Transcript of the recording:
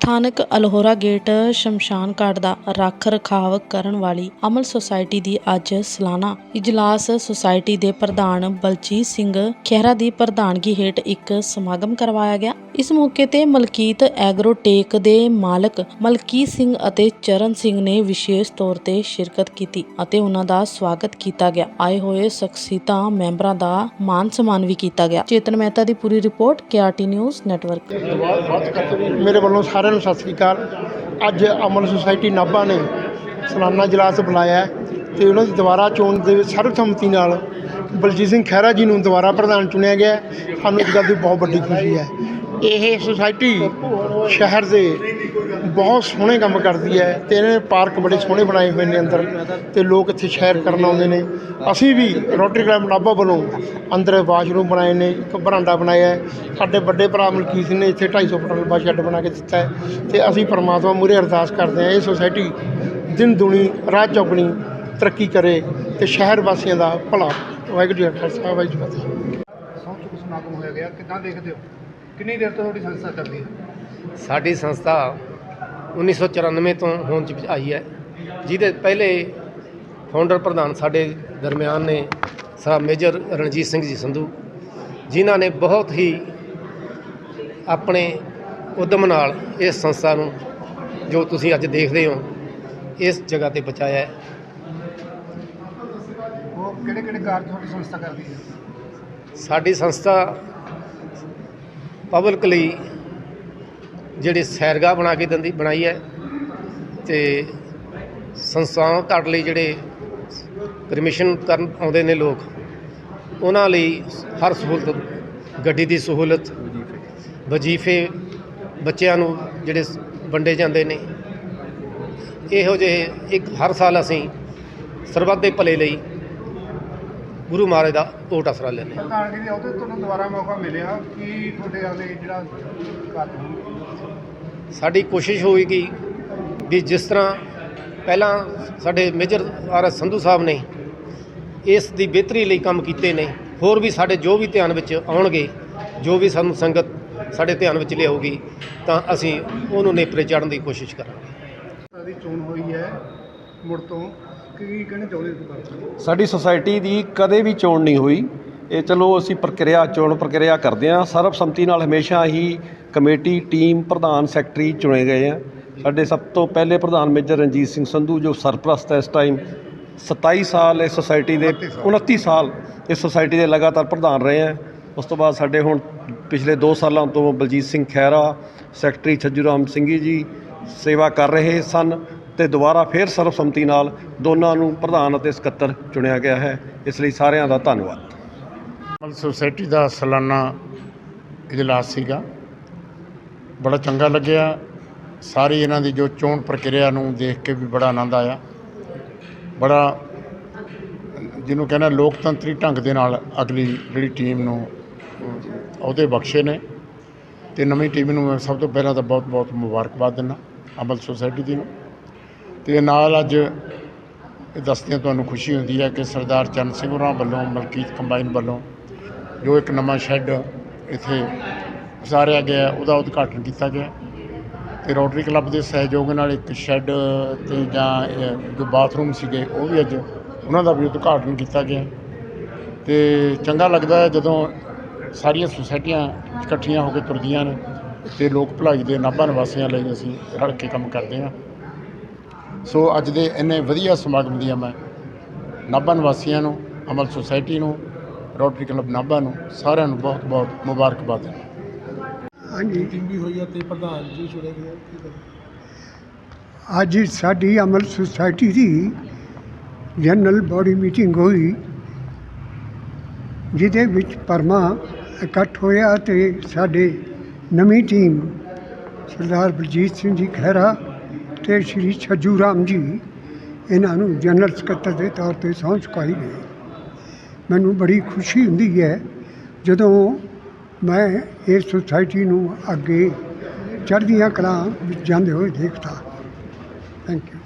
ਸਥਾਨਕ ਅਲਹੋਰਾ ਗੇਟ ਸ਼ਮਸ਼ਾਨ ਘਾਟ ਦਾ ਰੱਖ ਰਖਾਵ ਕਰਨ ਵਾਲੀ ਅਮਲ ਸੁਸਾਇਟੀ ਦੀ ਅੱਜ ਸਾਲਾਨਾ। ਇਜਲਾਸ ਸੁਸਾਇਟੀ ਦੇ ਪ੍ਰਧਾਨ ਬਲਜੀਤ ਸਿੰਘ ਖਹਿਰਾ ਦੀ ਪ੍ਰਧਾਨਗੀ ਹੇਠ ਇੱਕ ਸਮਾਗਮ ਕਰਵਾਇਆ ਗਿਆ। ਇਸ ਮੌਕੇ ਤੇ ਮਲਕੀਤ ਐਗਰੋਟੇਕ ਦੇ ਮਾਲਕ ਮਲਕੀਤ ਸਿੰਘ ਅਤੇ ਚਰਨ ਸਿੰਘ ਨੇ ਵਿਸ਼ੇਸ਼ ਤੌਰ ਤੇ ਸ਼ਿਰਕਤ ਕੀਤੀ ਅਤੇ ਉਹਨਾਂ ਦਾ ਸਵਾਗਤ ਕੀਤਾ ਗਿਆ। ਆਏ ਹੋਏ ਸ਼ਖਸੀਅਤਾਂ ਮੈਂਬਰਾਂ ਦਾ ਮਾਨ ਸਨਮਾਨ ਵੀ ਕੀਤਾ ਗਿਆ। ਚੇਤਨ ਮਹਿਤਾ ਦੀ ਪੂਰੀ ਰਿਪੋਰਟ ਕੇਆਰਟੀ ਨਿਊਜ਼ ਨੈਟਵਰਕ। ਮੇਰੇ ਵੱਲੋਂ ਸਾਰਿਆਂ ਨੂੰ ਸਤਿ ਸ੍ਰੀ ਅਕਾਲ। ਅੱਜ ਅਮਨ ਸੁਸਾਇਟੀ ਨਾਭਾ ਨੇ ਸਲਾਨਾ ਇਜਲਾਸ ਬੁਲਾਇਆ ਹੈ ਤੇ ਉਹਨਾਂ ਦੀ ਦੁਬਾਰਾ ਚੋਣ ਦੇ ਸਰਬਸੰਮਤੀ ਨਾਲ ਬਲਜੀਤ ਸਿੰਘ ਖਹਿਰਾ ਜੀ ਨੂੰ ਦੁਬਾਰਾ ਪ੍ਰਧਾਨ ਚੁਣਿਆ ਗਿਆ ਸਾਨੂੰ ਇਸ ਗੱਲ ਦੀ ਬਹੁਤ ਵੱਡੀ ਖੁਸ਼ੀ ਹੈ। ਇਹ ਸੁਸਾਇਟੀ ਸ਼ਹਿਰ ਦੇ ਬਹੁਤ ਸੋਹਣੇ ਕੰਮ ਕਰਦੀ ਹੈ ਤੇ ਇਹਨਾਂ ਨੇ ਪਾਰਕ ਬੜੇ ਸੋਹਣੇ ਬਣਾਏ ਹੋਏ ਨੇ ਅੰਦਰ ਤੇ ਲੋਕ ਇੱਥੇ ਸੈਰ ਕਰਨ ਆਉਂਦੇ ਨੇ। ਅਸੀਂ ਵੀ ਰੋਟਰੀ ਕਲੱਬ ਨਾਭਾ ਵੱਲੋਂ ਅੰਦਰ ਵਾਸ਼ਰੂਮ ਬਣਾਏ ਨੇ ਇੱਕ ਬਰਾਂਡਾ ਬਣਾਇਆ ਹੈ। ਸਾਡੇ ਵੱਡੇ ਭਰਾ ਮਲਕੀਤ ਸਿੰਘ ਨੇ ਇੱਥੇ 250 ਫੁੱਟ ਲੰਬਾ ਸ਼ੈੱਡ ਬਣਾ ਕੇ ਦਿੱਤਾ ਹੈ ਤੇ ਅਸੀਂ ਪਰਮਾਤਮਾ ਮੂਹਰੇ ਅਰਦਾਸ ਕਰਦੇ ਹਾਂ ਇਹ ਸੁਸਾਇਟੀ ਦਿਨ ਦੁਣੀ ਰਾਤ ਚੌਗਣੀ ਤਰੱਕੀ ਕਰੇ ਤੇ ਸ਼ਹਿਰ ਵਾਸੀਆਂ ਦਾ ਭਲਾ ਹੋਵੇ। ਵਾਹਿਗੁਰੂ ਜੀ ਕਾ ਖਾਲਸਾ ਵਾਹਿਗੁਰੂ ਜੀ ਕੀ ਫਤਿਹ। ਸੰਯੁਕਤ ਸਮਾਗਮ ਹੋਇਆ ਗਿਆ ਕਿੱਦਾਂ ਦੇਖਦੇ ਹੋ? ਕਿੰਨੀ ਦੇਰ ਤੋਂ ਤੁਹਾਡੀ ਸੰਸਥਾ ਚੱਲਦੀ ਹੈ? ਸਾਡੀ ਸੰਸਥਾ 1994 ਤੋਂ ਹੋਂਦ ਚ ਆਈ ਹੈ। ਜਿਹਦੇ ਪਹਿਲੇ ਫਾਊਂਡਰ ਪ੍ਰਧਾਨ ਸਾਡੇ ਦਰਮਿਆਨ ਨੇ ਸਾਹਿਬ ਮੇਜਰ ਰਣਜੀਤ ਸਿੰਘ ਜੀ ਸੰਧੂ ਜਿਨ੍ਹਾਂ ਨੇ ਬਹੁਤ ਹੀ ਆਪਣੇ ਉਦਮ ਨਾਲ ਇਸ ਸੰਸਥਾ ਨੂੰ ਜੋ ਤੁਸੀਂ ਅੱਜ ਦੇਖਦੇ ਹੋ ਇਸ ਜਗ੍ਹਾ ਤੇ ਪਹੁੰਚਾਇਆ ਹੈ। ਉਹ ਕਿਹੜੇ ਕਿਹੜੇ ਕਾਰਜ ਤੁਹਾਡੀ ਸੰਸਥਾ ਕਰਦੀ ਹੈ? ਸਾਡੀ ਸੰਸਥਾ ਪਬਲਿਕ ਲਈ ਜਿਹੜੇ ਸੈਰਗਾਹ ਬਣਾ ਕੇ ਦਿੰਦੀ, ਬਣਾਈ ਹੈ ਤੇ ਸੰਸਥਾਵਾਂ ਘੱਟ ਲਈ ਜਿਹੜੇ ਪਰਮਿਸ਼ਨ ਕਰਨ ਆਉਂਦੇ ਨੇ ਲੋਕ, ਉਹਨਾਂ ਲਈ ਹਰ ਸਹੂਲਤ, ਗੱਡੀ ਦੀ ਸਹੂਲਤ, ਵਜ਼ੀਫੇ ਬੱਚਿਆਂ ਨੂੰ ਜਿਹੜੇ ਵੰਡੇ ਜਾਂਦੇ ਨੇ। ਇਹੋ ਜਿਹੇ ਇੱਕ ਹਰ ਸਾਲ ਅਸੀਂ ਸਰਬੱਤ ਦੇ ਭਲੇ ਲਈ ਗੁਰੂ ਮਹਾਰਾਜ ਦਾ ਓਟ ਆਸਰਾ ਲੈਂਦੇ ਹਾਂ। ਪ੍ਰਧਾਨਗੀ ਦੇ ਅਹੁਦੇ ਤੁਹਾਨੂੰ ਦੁਬਾਰਾ ਮੌਕਾ ਮਿਲਿਆ ਕੀ ਤੁਹਾਡੇ ਵਾਲੇ ਜਿਹੜਾ ਕਾਰਜ ਹੋਣਗੇ ਸਾਡੀ ਕੋਸ਼ਿਸ਼ ਹੋਏਗੀ ਵੀ ਜਿਸ ਤਰ੍ਹਾਂ ਪਹਿਲਾਂ ਸਾਡੇ major R S Sandhu sahib ਨੇ ਇਸ ਦੀ ਬਿਹਤਰੀ ਲਈ ਕੰਮ ਕੀਤੇ ਨੇ ਹੋਰ ਵੀ ਸਾਡੇ ਜੋ ਵੀ ਧਿਆਨ ਵਿੱਚ ਆਉਣਗੇ ਜੋ ਵੀ ਸਾਨੂੰ ਸੰਗਤ ਸਾਡੇ ਧਿਆਨ ਵਿੱਚ ਲਿਆਊਗੀ ਤਾਂ ਅਸੀਂ ਉਹਨੂੰ ਨੇਪਰੇ ਚਾੜਨ ਦੀ ਕੋਸ਼ਿਸ਼ ਕਰਾਂਗੇ। ਦੀ ਚੋਣ ਹੋਈ ਹੈ ਮੁੜ ਤੋਂ। ਕੀ ਕਹਿਣਾ ਚਾਹੁੰਦੇ ਤੁਸੀਂ ਬਾਰੇ ਸਾਡੀ ਸੁਸਾਇਟੀ ਦੀ ਕਦੇ ਵੀ ਚੋਣ ਨਹੀਂ ਹੋਈ। ਇਹ ਚਲੋ ਅਸੀਂ ਪ੍ਰਕਿਰਿਆ ਚੋਣ ਪ੍ਰਕਿਰਿਆ ਕਰਦੇ ਹਾਂ। ਸਰਬਸੰਮਤੀ ਨਾਲ ਹਮੇਸ਼ਾ ਹੀ ਕਮੇਟੀ ਟੀਮ ਪ੍ਰਧਾਨ ਸੈਕਟਰੀ ਚੁਣੇ ਗਏ ਆ। ਸਾਡੇ ਸਭ ਤੋਂ ਪਹਿਲੇ ਪ੍ਰਧਾਨ ਮੇਜਰ ਰਣਜੀਤ ਸਿੰਘ ਸੰਧੂ ਜੋ ਸਰਪ੍ਰਸਤ ਹੈ ਇਸ ਟਾਈਮ 27 ਸਾਲ ਇਸ ਸੁਸਾਇਟੀ ਦੇ 29 ਸਾਲ। ਇਸ ਸੁਸਾਇਟੀ ਦੇ ਲਗਾਤਾਰ ਪ੍ਰਧਾਨ ਰਹੇ ਆ। ਉਸ ਤੋਂ ਬਾਅਦ ਸਾਡੇ ਹੁਣ ਪਿਛਲੇ 2 ਸਾਲਾਂ ਤੋਂ ਬਲਜੀਤ ਸਿੰਘ ਖੈਰਾ ਸੈਕਟਰੀ ਛੱਜੂ ਰਾਮ ਸਿੰਘੀ ਜੀ ਸੇਵਾ ਕਰ ਰਹੇ ਸਨ। ਤੇ ਦੁਬਾਰਾ ਫਿਰ ਸਰਬਸੰਮਤੀ ਨਾਲ ਦੋਨਾਂ ਨੂੰ ਪ੍ਰਧਾਨ ਅਤੇ ਸਕੱਤਰ ਚੁਣਿਆ ਗਿਆ ਹੈ। ਇਸ ਲਈ ਸਾਰਿਆਂ ਦਾ ਧੰਨਵਾਦ। ਅਮਲ ਸੁਸਾਇਟੀ ਦਾ ਸਾਲਾਨਾ ਇਜਲਾਸ ਸੀਗਾ। ਬੜਾ ਚੰਗਾ ਲੱਗਿਆ। ਸਾਰੀ ਇਹਨਾਂ ਦੀ ਜੋ ਚੋਣ ਪ੍ਰਕਿਰਿਆ ਨੂੰ ਦੇਖ ਕੇ ਵੀ ਬੜਾ ਆਨੰਦ ਆਇਆ। ਬੜਾ ਜਿਹਨੂੰ ਕਹਿੰਦਾ ਲੋਕਤੰਤਰੀ ਢੰਗ ਦੇ ਨਾਲ ਅਗਲੀ ਜਿਹੜੀ ਟੀਮ ਨੂੰ ਅਹੁਦੇ ਬਖਸ਼ੇ ਨੇ। ਤੇ ਨਵੀਂ ਟੀਮ ਨੂੰ ਮੈਂ ਸਭ ਤੋਂ ਪਹਿਲਾਂ ਤਾਂ ਬਹੁਤ ਬਹੁਤ ਮੁਬਾਰਕਬਾਦ ਦਿੰਦਾ। ਅਮਲ ਸੁਸਾਇਟੀ ਦੀ ਨੂੰ। ਤੇ ਨਾਲ ਅੱਜ ਇਹ ਦੱਸਦਿਆਂ ਤੁਹਾਨੂੰ ਖੁਸ਼ੀ ਹੁੰਦੀ ਹੈ ਕਿ ਸਰਦਾਰ ਚਰਨ ਸਿੰਘ ਹੋਰਾਂ ਵੱਲੋਂ, ਮਲਕੀਤ ਕੰਬਾਈਨ ਵੱਲੋਂ ਜੋ ਇੱਕ ਨਵਾਂ ਸ਼ੈੱਡ ਇੱਥੇ ਉਸਾਰਿਆ ਗਿਆ, ਉਹਦਾ ਉਦਘਾਟਨ ਕੀਤਾ ਗਿਆ। ਤੇ ਰੋਟਰੀ ਕਲੱਬ ਦੇ ਸਹਿਯੋਗ ਨਾਲ ਇੱਕ ਸ਼ੈੱਡ ਤੇ ਜਾਂ ਜੋ ਬਾਥਰੂਮ ਸੀਗੇ, ਉਹ ਵੀ ਅੱਜ ਉਹਨਾਂ ਦਾ ਵੀ ਉਦਘਾਟਨ ਕੀਤਾ ਗਿਆ। ਤੇ ਚੰਗਾ ਲੱਗਦਾ ਹੈ ਜਦੋਂ ਸਾਰੀਆਂ ਸੁਸਾਇਟੀਆਂ ਇਕੱਠੀਆਂ ਹੋ ਕੇ ਤੁਰਦੀਆਂ ਨੇ ਤੇ ਲੋਕ ਭਲਾਈ ਦੇ ਨਾਭਾ ਨਿਵਾਸੀਆਂ ਲਈ ਅਸੀਂ ਰਲ ਕੇ ਕੰਮ ਕਰਦੇ ਹਾਂ। ਸੋ ਅੱਜ ਦੇ ਇੰਨੇ ਵਧੀਆ ਸਮਾਗਮ ਦੀਆਂ ਮੈਂ ਨਾਭਾ ਨਿਵਾਸੀਆਂ ਨੂੰ ਅਮਲ ਸੁਸਾਇਟੀ ਨੂੰ ਰੋਟਰੀ ਕਲੱਬ ਨਾਭਾ ਨੂੰ ਸਾਰਿਆਂ ਨੂੰ ਬਹੁਤ ਬਹੁਤ ਮੁਬਾਰਕਬਾਦ ਦਿੰਦਾ ਹਾਂਜੀ। ਵੀ ਹੋਈ ਹੈ ਤੇ ਪ੍ਰਧਾਨ ਜੀ ਚੁਣੇ ਗਏ ਅੱਜ ਸਾਡੀ ਅਮਲ ਸੁਸਾਇਟੀ ਦੀ ਜਨਰਲ ਬੋਡੀ ਮੀਟਿੰਗ ਹੋਈ ਜਿਹਦੇ ਵਿੱਚ ਪਰਮਾ ਇਕੱਠ ਹੋਇਆ ਤੇ ਸਾਡੇ ਨਵੀਂ ਟੀਮ ਸਰਦਾਰ ਬਲਜੀਤ ਸਿੰਘ ਜੀ ਖਹਿਰਾ ਤੇ ਸ਼੍ਰੀ ਛੱਜੂ ਰਾਮ ਜੀ ਇਹਨਾਂ ਨੂੰ ਜਨਰਲ ਸਕੱਤਰ ਦੇ ਤੌਰ ਤੇ ਸਹੁੰ ਚੁਕਾਈ ਗਈ ਮੈਨੂੰ ਬੜੀ ਖੁਸ਼ੀ ਹੁੰਦੀ ਹੈ ਜਦੋਂ ਮੈਂ ਇਸ ਸੁਸਾਇਟੀ ਨੂੰ ਅੱਗੇ ਚੜ੍ਹਦੀਆਂ ਕਲਾਂ ਵਿੱਚ ਜਾਂਦੇ ਹੋਏ ਦੇਖਦਾ। Thank you